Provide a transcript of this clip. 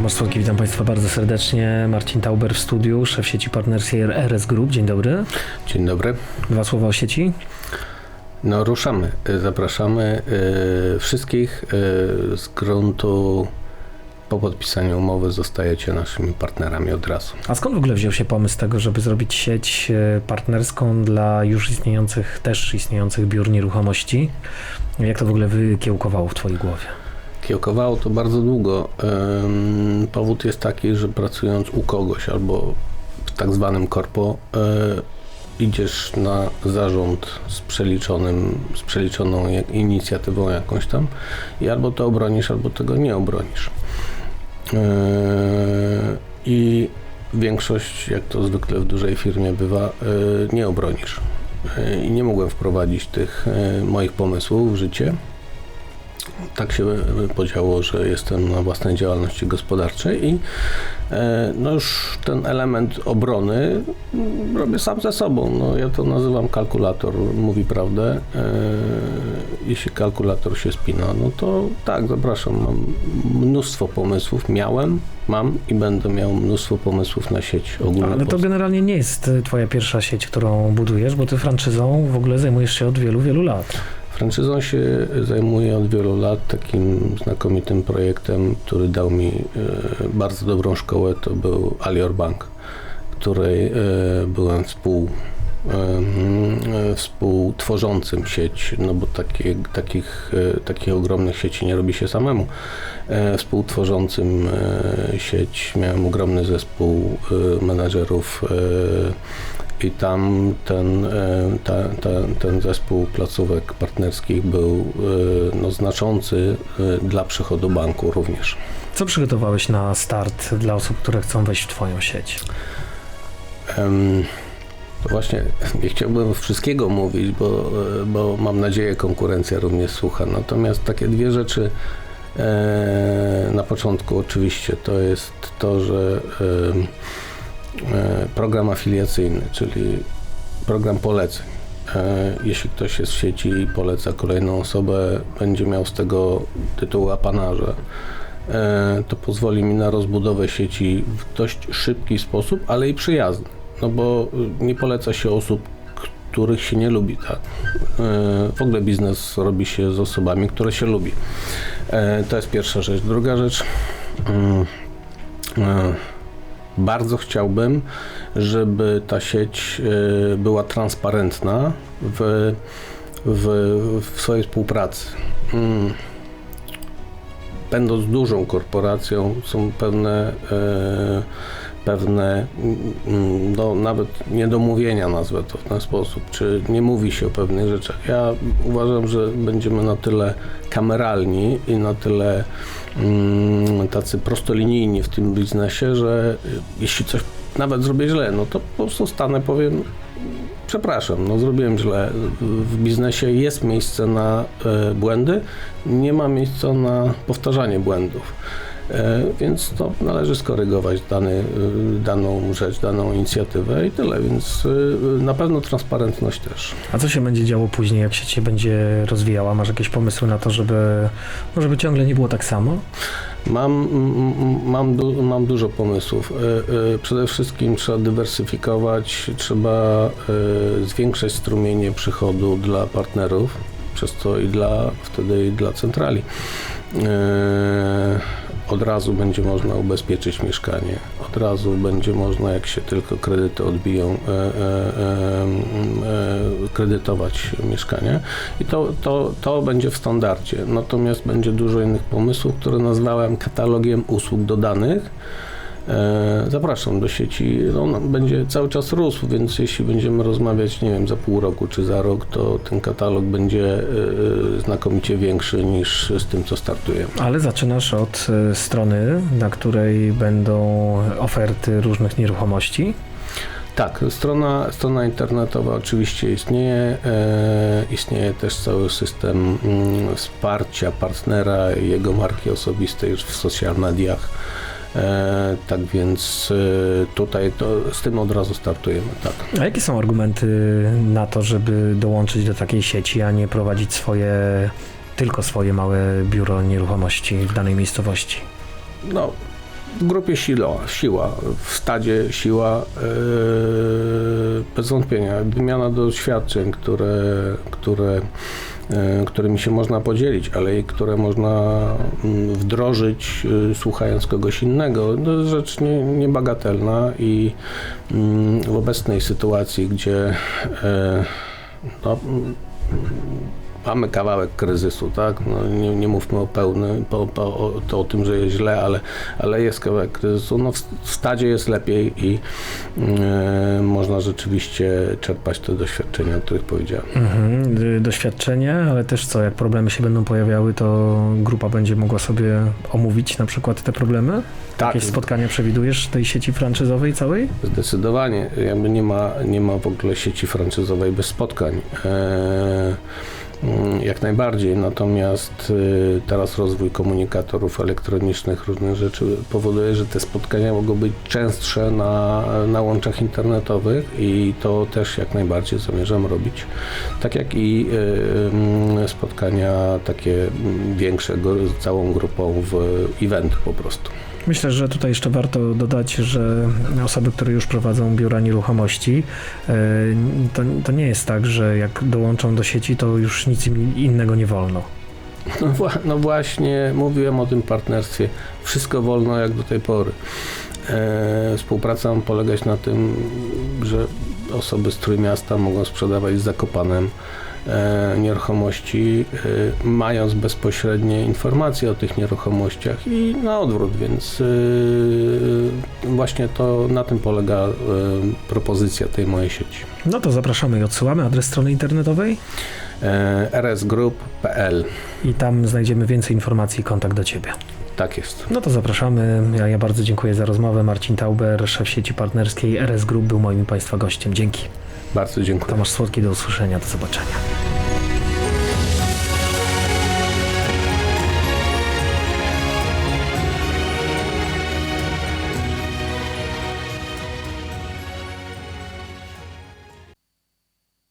Tomasz Słodki, witam Państwa bardzo serdecznie. Marcin Tauber w studiu, szef sieci partnerskiej RS Group. Dzień dobry. Dzień dobry. Dwa słowa o sieci. No ruszamy. Zapraszamy y, wszystkich y, z gruntu. Po podpisaniu umowy zostajecie naszymi partnerami od razu. A skąd w ogóle wziął się pomysł tego, żeby zrobić sieć partnerską dla już istniejących, też istniejących biur nieruchomości? Jak to w ogóle wykiełkowało w Twojej głowie? Kiełkowało to bardzo długo. Powód jest taki, że pracując u kogoś albo w tak zwanym korpo, y, idziesz na zarząd z przeliczonym, z przeliczoną inicjatywą jakąś tam i albo to obronisz, albo tego nie obronisz. Yy, I większość, jak to zwykle w dużej firmie bywa, yy, nie obronisz. I nie mogłem wprowadzić tych moich pomysłów w życie. Tak się podziało, że jestem na własnej działalności gospodarczej i yy, no już ten element obrony robię sam ze sobą. No, ja to nazywam kalkulator, mówi prawdę. Jeśli kalkulator się spina, no to tak, zapraszam. Mam mnóstwo pomysłów, miałem, mam i będę miał mnóstwo pomysłów na sieć ogólną. Ale to generalnie nie jest e, Twoja pierwsza sieć, którą budujesz, bo Ty franczyzą w ogóle zajmujesz się od wielu, wielu lat. Franczyzą się zajmuję od wielu lat. Takim znakomitym projektem, który dał mi e, bardzo dobrą szkołę, to był Alior Bank, której e, byłem współ, e, współtworzącym sieć, no bo takie, takich, takich ogromnych sieci nie robi się samemu. Współtworzącym sieć miałem ogromny zespół menadżerów i tam ten, e, ta, ta, ten zespół placówek partnerskich był e, no, znaczący e, dla przychodu banku również. Co przygotowałeś na start dla osób, które chcą wejść w Twoją sieć? Em, To właśnie nie chciałbym wszystkiego mówić, bo, bo mam nadzieję konkurencja również słucha. Natomiast takie dwie rzeczy e, na początku oczywiście to jest to, że e, program afiliacyjny, czyli program poleceń. E, Jeśli ktoś jest w sieci i poleca kolejną osobę, będzie miał z tego tytuł apanarza. E, To pozwoli mi na rozbudowę sieci w dość szybki sposób, ale i przyjazny. No bo nie poleca się osób, których się nie lubi. Tak? E, W ogóle biznes robi się z osobami, które się lubi. E, To jest pierwsza rzecz. Druga rzecz. Bardzo chciałbym, żeby ta sieć e, była transparentna w, w, w swojej współpracy. Mm. Będąc dużą korporacją, są pewne, e, pewne mm, no, nawet niedomówienia, nazwę to w ten sposób, czy nie mówi się o pewnych rzeczach. Ja uważam, że będziemy na tyle kameralni i na tyle mm, tacy prostolinijni w tym biznesie, że jeśli coś nawet zrobię źle, no to po prostu stanę, powiem przepraszam, no zrobiłem źle. W biznesie jest miejsce na e, błędy, nie ma miejsca na powtarzanie błędów. E, Więc to należy skorygować dany, e, daną rzecz, daną inicjatywę i tyle, więc e, na pewno transparentność też. A co się będzie działo później, jak sieć się będzie rozwijała? Masz jakieś pomysły na to, żeby, no żeby ciągle nie było tak samo? Mam, mam, du- mam dużo pomysłów. Przede wszystkim trzeba dywersyfikować, trzeba zwiększać strumienie przychodu dla partnerów, przez to i dla, wtedy i dla centrali. Od razu będzie można ubezpieczyć mieszkanie, od razu będzie można, jak się tylko kredyty odbiją, e, e, e, e, kredytować mieszkanie. I to, to, to będzie w standardzie. Natomiast będzie dużo innych pomysłów, które nazwałem katalogiem usług dodanych. E, Zapraszam do sieci. On będzie cały czas rósł, więc jeśli będziemy rozmawiać, nie wiem, za pół roku czy za rok, to ten katalog będzie e, e, znakomicie większy niż z tym, co startujemy. Ale zaczynasz od strony, na której będą oferty różnych nieruchomości. Tak, strona, strona internetowa oczywiście istnieje. E, istnieje też cały system mm, wsparcia partnera i jego marki osobistej już w social mediach. E, tak więc e, tutaj to, z tym od razu startujemy. Tak. A jakie są argumenty na to, żeby dołączyć do takiej sieci, a nie prowadzić swoje, tylko swoje małe biuro nieruchomości w danej miejscowości? No, W grupie siła, siła w stadzie siła, yy, bez wątpienia. Wymiana doświadczeń, które, które, którymi się można podzielić, ale i które można mm, wdrożyć yy, słuchając kogoś innego. To jest rzecz nie, niebagatelna i mm, w obecnej sytuacji, gdzie yy, no, mamy kawałek kryzysu, tak? No, nie, nie mówmy o pełnym, po, po, o, to o tym, że jest źle, ale, ale jest kawałek kryzysu. No, w, w stadzie jest lepiej i e, można rzeczywiście czerpać te doświadczenia, o których powiedziałem. Mhm, doświadczenie, ale też co, jak problemy się będą pojawiały, to grupa będzie mogła sobie omówić na przykład te problemy? Tak, Jakieś spotkania przewidujesz tej sieci franczyzowej całej? Zdecydowanie. Jakby nie ma, nie ma w ogóle sieci franczyzowej bez spotkań. E, mm, jak najbardziej, natomiast y, teraz rozwój komunikatorów elektronicznych, różnych rzeczy powoduje, że te spotkania mogą być częstsze na, na łączach internetowych i to też jak najbardziej zamierzam robić. Tak jak i y, mm, spotkania takie mm, większe, całą grupą w eventu po prostu. Myślę, że tutaj jeszcze warto dodać, że osoby, które już prowadzą biura nieruchomości, e, to, to nie jest tak, że jak dołączą do sieci, to już nic im innego nie wolno. No, no właśnie, mówiłem o tym partnerstwie. Wszystko wolno jak do tej pory. E, współpraca ma polegać na tym, że osoby z Trójmiasta mogą sprzedawać z Zakopanem nieruchomości, e, mając bezpośrednie informacje o tych nieruchomościach i na odwrót, więc e, właśnie to na tym polega e, propozycja tej mojej sieci. No to zapraszamy i odsyłamy adres strony internetowej E, rsgroup.pl i tam znajdziemy więcej informacji i kontakt do Ciebie. Tak jest. No to zapraszamy. Ja, ja bardzo dziękuję za rozmowę. Marcin Tauber, szef sieci partnerskiej RS Group był moim Państwa gościem. Dzięki. Bardzo dziękuję. Tomasz Słodki, do usłyszenia, do zobaczenia.